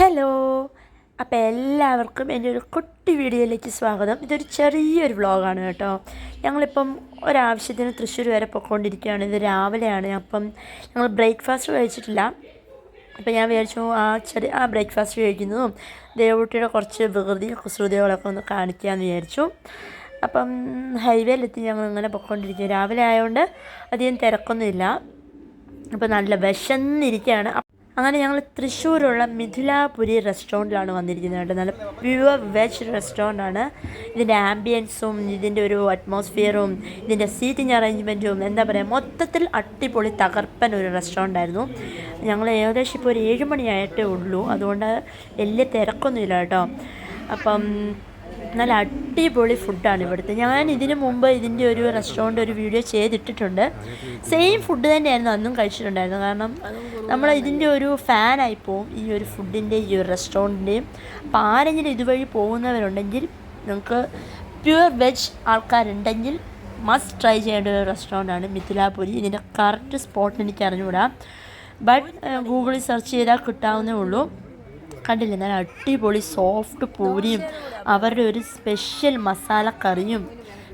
Hello അപ്പോൾ എല്ലാവർക്കും എന്റെ ഒരു കുട്ടി വീഡിയോയിലേക്ക് സ്വാഗതം. ഇതൊരു ചെറിയൊരു വ്ളോഗാണ് കേട്ടോ. ഞങ്ങളിപ്പം ഒരാവശ്യത്തിന് തൃശ്ശൂർ വരെ പൊയ്ക്കൊണ്ടിരിക്കുകയാണ്. ഇത് രാവിലെയാണ്. അപ്പം ഞങ്ങൾ ബ്രേക്ക്ഫാസ്റ്റ് കഴിച്ചിട്ടില്ല. അപ്പോൾ ഞാൻ വിചാരിച്ചു ആ ചെറിയ ആ ബ്രേക്ക്ഫാസ്റ്റ് കഴിക്കുന്നതും ദേവകുട്ടിയുടെ കുറച്ച് വികൃതി കുസൃതികളൊക്കെ ഒന്ന് കാണിക്കാമെന്ന് വിചാരിച്ചു. അപ്പം ഹൈവേയിലെത്തി ഞങ്ങൾ ഇങ്ങനെ പൊയ്ക്കൊണ്ടിരിക്കുക രാവിലെ ആയതുകൊണ്ട് അധികം തിരക്കൊന്നുമില്ല. അപ്പോൾ നല്ല വിശന്നിരിക്കുകയാണ്. അപ്പ- അങ്ങനെ ഞങ്ങൾ തൃശ്ശൂരുള്ള മിഥിലാപുരി റെസ്റ്റോറന്റിലാണ് വന്നിരിക്കുന്നത് കേട്ടോ. നല്ല പ്യുവർ വെജ് റെസ്റ്റോറന്റ് ആണ് ഇതിന്റെ ആംബിയൻസും ഇതിന്റെ ഒരു അറ്റ്മോസ്ഫിയറും ഇതിന്റെ സീറ്റിംഗ് അറേഞ്ച്മെന്റും എന്താ പറയുക മൊത്തത്തിൽ അടിപൊളി തകർപ്പൻ ഒരു റെസ്റ്റോറന്റ് ആയിരുന്നു ഞങ്ങൾ ഏകദേശം ഇപ്പോൾ ഒരു ഏഴ് മണിയായിട്ടേ ഉള്ളൂ. അതുകൊണ്ട് വലിയ തിരക്കൊന്നുമില്ല കേട്ടോ. അപ്പം നല്ല അടിപൊളി ഫുഡാണ് ഇവിടുത്തെ. ഞാൻ ഇതിനു മുമ്പ് ഇതിന്റെ ഒരു റെസ്റ്റോറന്റ് ഒരു വീഡിയോ ചെയ്തിട്ടിട്ടുണ്ട്. സെയിം ഫുഡ് തന്നെയായിരുന്നു അന്നും കഴിച്ചിട്ടുണ്ടായിരുന്നു. കാരണം നമ്മൾ ഇതിന്റെ ഒരു ഫാനായി പോവും ഈ ഒരു ഫുഡിന്റെ ഈ ഒരു റെസ്റ്റോറന്റിന്റെയും അപ്പോൾ ആരെങ്കിലും ഇതുവഴി പോകുന്നവരുണ്ടെങ്കിൽ നിങ്ങൾക്ക് പ്യുവർ വെജ് ആൾക്കാരുണ്ടെങ്കിൽ മസ്റ്റ് ട്രൈ ചെയ്യേണ്ട ഒരു റെസ്റ്റോറന്റാണ് മിഥിലാപുരി ഇതിന്റെ കറക്റ്റ് സ്പോട്ട് എനിക്ക് അറിഞ്ഞുകൂടാ ബട്ട് ഗൂഗിളിൽ സെർച്ച് ചെയ്താൽ കിട്ടാവുന്നേ ഉള്ളൂ. കണ്ടില്ലേ? നല്ല അടിപൊളി സോഫ്റ്റ് പൂരിയും അവരുടെ ഒരു സ്പെഷ്യൽ മസാല കറിയും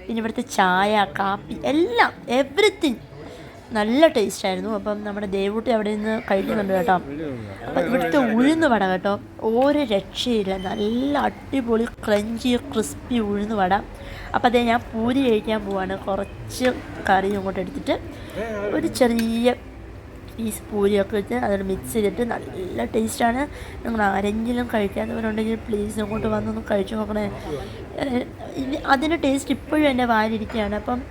പിന്നെ ഇവിടുത്തെ ചായ കാപ്പി എല്ലാം എവറിത്തിങ് നല്ല ടേസ്റ്റായിരുന്നു അപ്പം നമ്മുടെ ദേവൂട്ടി അവിടെ നിന്ന് കഴിക്കുന്നുണ്ട് കേട്ടോ. അപ്പം ഇവിടുത്തെ ഉഴുന്ന് വട കേട്ടോ. ഒരു രക്ഷയില്ല. നല്ല അടിപൊളി ക്രഞ്ചി ക്രിസ്പി ഉഴുന്ന് വട. അപ്പം അതേ ഞാൻ പൂരി കഴിക്കാൻ പോവാണ്. കുറച്ച് കറിയും ഇങ്ങോട്ട് എടുത്തിട്ട് ഒരു ചെറിയ പീസ് പൂരിയൊക്കെ വെച്ച് അതിൽ മിക്സ് ചെയ്തിട്ട് നല്ല ടേസ്റ്റാണ് നിങ്ങൾ ആരെങ്കിലും കഴിക്കാത്തവരുണ്ടെങ്കിൽ പ്ലീസ് ഇങ്ങോട്ട് വന്നൊന്ന് കഴിച്ചു നോക്കണേ. അതിന്റെ ടേസ്റ്റ് ഇപ്പോഴും എന്റെ വായിലിരിക്കുകയാണ്. അപ്പം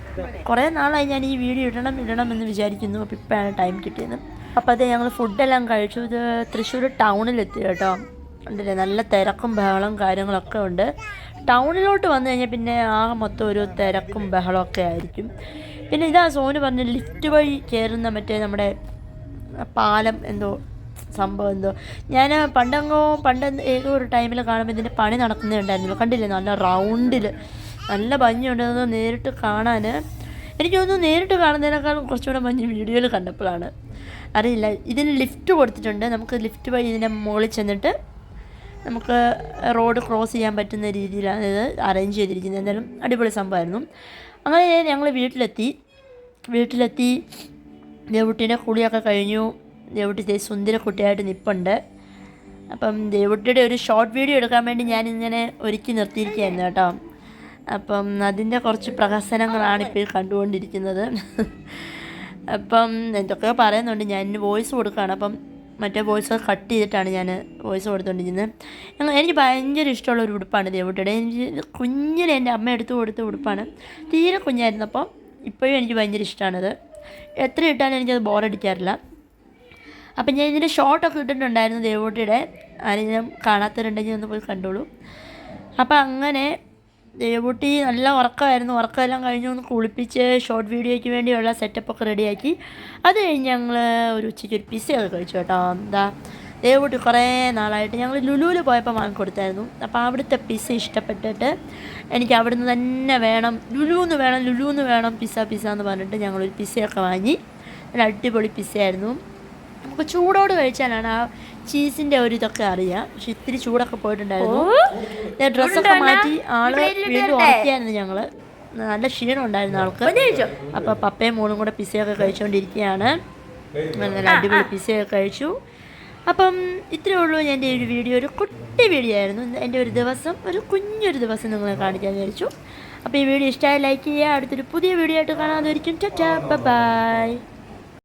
കുറേ നാളായി ഞാൻ ഈ വീഡിയോ ഇടണം ഇടണം എന്ന് വിചാരിക്കുന്നു. അപ്പോൾ ഇപ്പോഴാണ് ടൈം കിട്ടിയത്. അപ്പോൾ അത് ഞങ്ങൾ ഫുഡെല്ലാം കഴിച്ചു. ഇത് തൃശ്ശൂർ ടൗണിലെത്തി കേട്ടോ. ഉണ്ടല്ലേ നല്ല തിരക്കും ബഹളം കാര്യങ്ങളൊക്കെ ഉണ്ട്. ടൗണിലോട്ട് വന്നു കഴിഞ്ഞാൽ പിന്നെ ആ മൊത്തം ഒരു തിരക്കും ബഹളമൊക്കെ ആയിരിക്കും. പിന്നെ ഇതാ സോന് പറഞ്ഞ ലിഫ്റ്റ് വഴി കയറുന്ന മറ്റേ നമ്മുടെ പാലം എന്തോ സംഭവം എന്തോ. ഞാൻ പണ്ടങ്ങോ പണ്ട് ഏതോ ഒരു ടൈമിൽ കാണുമ്പോൾ ഇതിന്റെ പണി നടക്കുന്നുണ്ടായിരുന്നല്ലോ. കണ്ടില്ലേ? നല്ല റൗണ്ടിൽ നല്ല ഭംഗിയുണ്ടെന്ന് നേരിട്ട് കാണാൻ എനിക്ക് തോന്നുന്നു നേരിട്ട് കാണുന്നതിനേക്കാളും കുറച്ചുകൂടെ ഭംഗി വീഡിയോയിൽ കണ്ടപ്പോഴാണ്. അറിയില്ല. ഇതിന് ലിഫ്റ്റ് കൊടുത്തിട്ടുണ്ട്. നമുക്ക് ലിഫ്റ്റ് വഴി ഇതിന്റെ മുകളിൽ ചെന്നിട്ട് നമുക്ക് റോഡ് ക്രോസ് ചെയ്യാൻ പറ്റുന്ന രീതിയിലാണ് ഇത് അറേഞ്ച് ചെയ്തിരിക്കുന്നത്. എന്തായാലും അടിപൊളി സംഭവമായിരുന്നു. അങ്ങനെ ഞങ്ങൾ വീട്ടിലെത്തി. വീട്ടിലെത്തി. ദേവുട്ടീന്റെ കുളിയൊക്കെ കഴിഞ്ഞു. ദേവുട്ടി സുന്ദര കുട്ടിയായിട്ട് നിൽപ്പുണ്ട് അപ്പം ദേവുട്ടിയുടെ ഒരു ഷോർട്ട് വീഡിയോ എടുക്കാൻ വേണ്ടി ഞാൻ ഇങ്ങനെ ഒരുക്കി നിർത്തിയിരിക്കുകയായിരുന്നു കേട്ടോ. അപ്പം അതിന്റെ കുറച്ച് പ്രഹസനങ്ങളാണ് ഇപ്പോൾ കണ്ടുകൊണ്ടിരിക്കുന്നത്. അപ്പം എന്തൊക്കെയോ പറയുന്നുണ്ട് ഞാൻ വോയിസ് കൊടുക്കുകയാണ്. അപ്പം മറ്റേ വോയിസ് കട്ട് ചെയ്തിട്ടാണ് ഞാൻ വോയിസ് കൊടുത്തുകൊണ്ടിരിക്കുന്നത് എനിക്ക് ഭയങ്കര ഇഷ്ടമുള്ള ഒരു ഉടുപ്പാണ് ദേവുട്ടിയുടെ. എനിക്ക് കുഞ്ഞിന് എന്റെ അമ്മ എടുത്തു കൊടുത്ത ഉടുപ്പാണ്. തീരെ കുഞ്ഞായിരുന്നപ്പോൾ ഇപ്പോഴും എനിക്ക് ഭയങ്കര ഇഷ്ടമാണത്. എത്ര ഇട്ടാലും എനിക്കത് ബോറടിക്കാറില്ല അപ്പം ഞാൻ ഇതിന്റെ ഷോർട്ടൊക്കെ ഇട്ടിട്ടുണ്ടായിരുന്നു ദേവൂട്ടിയുടെ. ആരെങ്കിലും കാണാത്തവരുണ്ടെങ്കിൽ ഒന്ന് പോയി കണ്ടോളൂ. അപ്പം അങ്ങനെ ദേവൂട്ടി നല്ല ഉറക്കമായിരുന്നു. ഉറക്കമെല്ലാം കഴിഞ്ഞ് ഒന്ന് കുളിപ്പിച്ച് ഷോർട്ട് വീഡിയോയ്ക്ക് വേണ്ടിയുള്ള സെറ്റപ്പൊക്കെ റെഡിയാക്കി അത് കഴിഞ്ഞ് ഞങ്ങൾ ഒരു ഉച്ചയ്ക്ക് ഒരു പിസ്സയൊക്കെ കഴിച്ചു കേട്ടോ. എന്താ ദേവൂട്ടി കുറേ നാളായിട്ട് ഞങ്ങൾ ലുലുവിൽ പോയപ്പോൾ വാങ്ങിക്കൊടുത്തായിരുന്നു. അപ്പോൾ അവിടുത്തെ പിസ്സ ഇഷ്ടപ്പെട്ടിട്ട് എനിക്ക് അവിടുന്ന് തന്നെ വേണം ലുലുന്ന് വേണം ലുലുന്ന് വേണം പിസ്സ പിസ്സ എന്ന് പറഞ്ഞിട്ട് ഞങ്ങളൊരു പിസ്സയൊക്കെ വാങ്ങി. നല്ല അടിപൊളി പിസ്സയായിരുന്നു നമുക്ക് ചൂടോട് കഴിച്ചാലാണ് ആ ചീസിന്റെ ഒരു ഇതൊക്കെ അറിയാം. പക്ഷെ ഇത്തിരി ചൂടൊക്കെ പോയിട്ടുണ്ടായിരുന്നു. ഞാൻ ഡ്രസ്സൊക്കെ മാറ്റി ആൾ വീണ്ടും ഉറക്കിയായിരുന്നു ഞങ്ങൾ നല്ല ക്ഷീണം ഉണ്ടായിരുന്നു ആൾക്ക്. അപ്പോൾ പപ്പയും മോളും കൂടെ പിസ്സയൊക്കെ കഴിച്ചുകൊണ്ടിരിക്കുകയാണ് നല്ല അടിപൊളി പിസ്സയൊക്കെ കഴിച്ചു. അപ്പം ഇത്രയേ ഉള്ളൂ എന്റെ ഒരു വീഡിയോ. ഒരു കുട്ടി വീഡിയോ ആയിരുന്നു. എന്റെ ഒരു ദിവസം ഒരു കുഞ്ഞൊരു ദിവസം നിങ്ങളെ കാണിക്കാൻ വിചാരിച്ചു. അപ്പോൾ ഈ വീഡിയോ ഇഷ്ടമായി ലൈക്ക് ചെയ്യുക. അടുത്തൊരു പുതിയ വീഡിയോ ആയിട്ട് കാണാതെ ഒരിക്കും ബൈ.